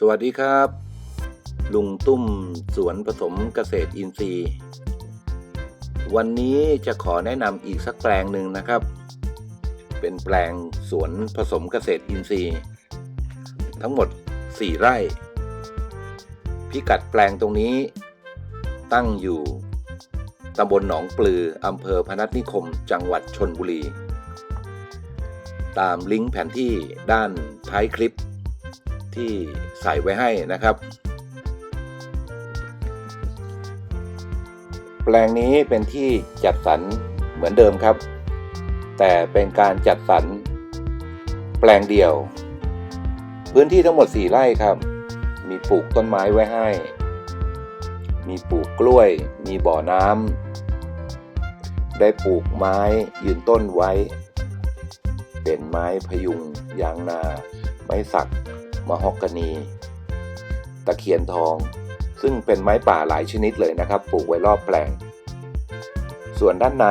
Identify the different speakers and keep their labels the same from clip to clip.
Speaker 1: สวัสดีครับ ลุงตุ้มสวนผสมเกษตรอินทรีย์ วันนี้จะขอแนะนำอีกสักแปลงหนึ่งนะครับ เป็นแปลงสวนผสมเกษตรอินทรีย์ ทั้งหมด 4 ไร่ พิกัดแปลงตรงนี้ ตั้งอยู่ตำบลหนองปลืออำเภอพนัสนิคม จังหวัดชนบุรี ตามลิงก์แผนที่ด้านท้ายคลิป ที่ใส่ไว้ให้นะครับ แปลงนี้เป็นที่จัดสรรเหมือนเดิมครับ แต่เป็นการจัดสรรแปลงเดียว พื้นที่ทั้งหมด 4 ไร่ครับ มีปลูกต้นไม้ไว้ให้ มีปลูกกล้วย มีบ่อน้ำได้ปลูกไม้ยืนต้นไว้ เป็นไม้พยุงยางนา ไม้สัก มะฮอกกานี ตะเคียนทอง ซึ่งเป็นไม้ป่าหลายชนิดเลยนะครับ ปลูกไว้รอบแปลง ส่วนด้านใน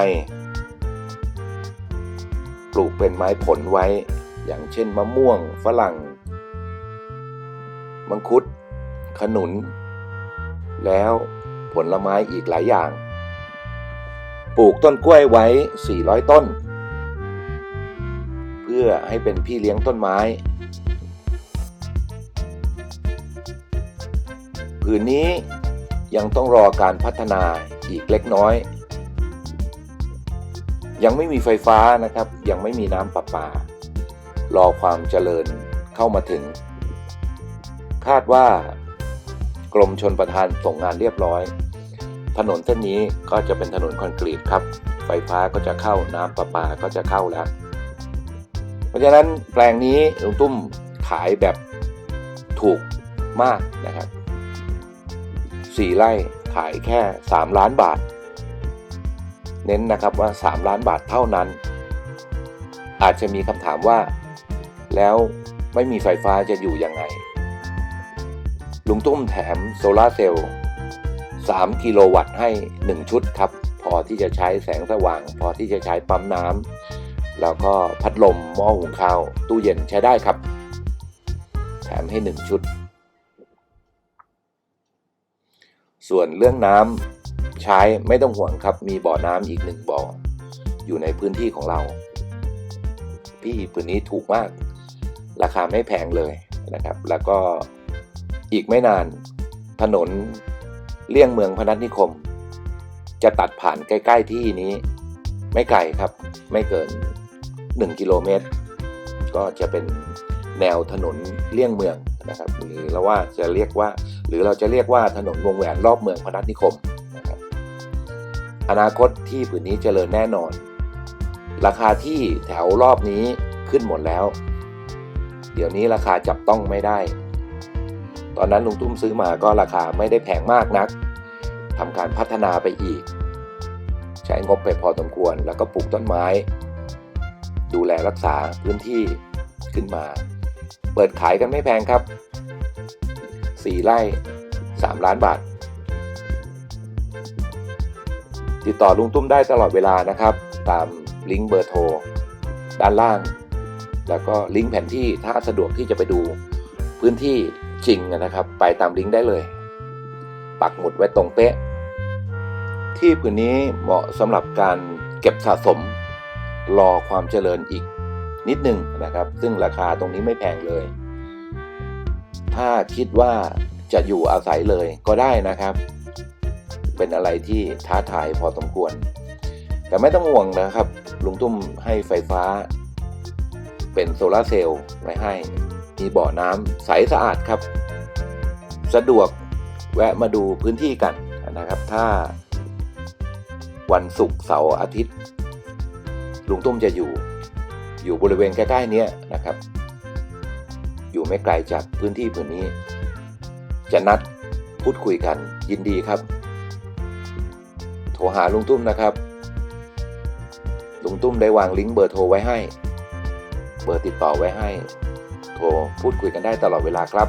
Speaker 1: ปลูกเป็นไม้ผลไว้ อย่างเช่นมะม่วง ฝรั่ง มังคุด ขนุน แล้วผลไม้อีกหลายอย่าง ปลูกต้นกล้วยไว้ 400 ต้น เพื่อให้เป็นพี่เลี้ยงต้นไม้ ผืนนี้ยังต้องรอการพัฒนาอีกเล็กน้อย ยังไม่มีไฟฟ้านะครับ ยังไม่มีน้ำประปา รอความเจริญเข้ามาถึง คาดว่ากรมชนประทานส่งงานเรียบร้อย ถนนเส้นนี้ก็จะเป็นถนนคอนกรีตครับ ไฟฟ้าก็จะเข้าน้ำประปาก็จะเข้าแล้ว เพราะฉะนั้นแปลงนี้ลุงตุ้มขายแบบถูกมากนะครับ 4 ไร่ขายแค่ 3 ล้านบาท เน้นนะครับว่า 3 ล้านบาทเท่านั้น อาจจะมีคำถามว่า แล้วไม่มีไฟฟ้าจะอยู่ยังไง ลุงตุ้มแถมโซลาเซลล์3กิโลวัตต์ให้ 1 ชุดครับ พอที่จะใช้แสงสว่าง พอที่จะใช้ปั๊มน้ำแล้วก็พัดลมหม้อหุงข้าว ตู้เย็นใช้ได้ครับ แถมให้ 1 ชุด ส่วนเรื่องน้ำใช้ไม่ต้องห่วงครับ มีบ่อน้ำอีกหนึ่งบ่อ อยู่ในพื้นที่ของเรา พี่พื้นนี้ถูกมาก ราคาไม่แพงเลยนะครับ แล้วก็อีกไม่นานถนนเลี่ยงเมืองพนัสนิคม จะตัดผ่านใกล้ ๆที่นี้ ไม่ไกลครับ ไม่เกิน 1 กิโลเมตร ก็จะเป็นแนวถนนเลี่ยงเมือง นะครับหรือเราว่าจะเรียกว่า หรือเราจะเรียกว่าถนนวงแหวนรอบเมืองพนัสนิคมนะครับอนาคตที่ผืนนี้เจริญแน่นอน ราคาที่แถวรอบนี้ขึ้นหมดแล้ว เดี๋ยวนี้ราคาจับต้องไม่ได้ ตอนนั้นลุงตุ้มซื้อมาก็ราคาไม่ได้แพงมากนักทำการพัฒนาไปอีก ใช้งบไปพอสมควรแล้วก็ปลูกต้นไม้ ดูแลรักษาพื้นที่ขึ้นมา เปิดขายกันไม่แพงครับ 4 ไร่ 3 ล้านบาท ติดต่อลุงตุ้มได้ตลอดเวลานะครับ ตามลิงก์เบอร์โทร ด้านล่าง แล้วก็ลิงก์แผนที่ถ้าสะดวกที่จะไปดูพื้นที่จริงนะครับ ไปตามลิงก์ได้เลย ปักหมุดไว้ตรงเป๊ะ ที่ผืนนี้เหมาะสำหรับการเก็บสะสม รอความเจริญอีก นิดหนึ่งนะครับ ซึ่งราคาตรงนี้ไม่แพงเลย ถ้าคิดว่าจะอยู่อาศัยเลยก็ได้นะครับ เป็นอะไรที่ท้าทายพอสมควร แต่ไม่ต้องห่วงนะครับ ลุงตุ้มให้ไฟฟ้า เป็นโซลาร์เซลล์ไว้ให้ มีบ่อน้ำใสสะอาดครับ สะดวกแวะมาดูพื้นที่กันนะครับ ถ้าวันศุกร์เสาร์อาทิตย์ ลุงตุ้มจะอยู่ อยู่บริเวณใกล้ๆเนี้ยนะครับ อยู่ไม่ไกลจากพื้นที่พื้นนี้ จะนัดพูดคุยกันยินดีครับ โทรหาลุงตุ้มนะครับ ลุงตุ้มได้วางลิงก์เบอร์โทรไว้ให้ เบอร์ติดต่อไว้ให้ โทรพูดคุยกันได้ตลอดเวลาครับ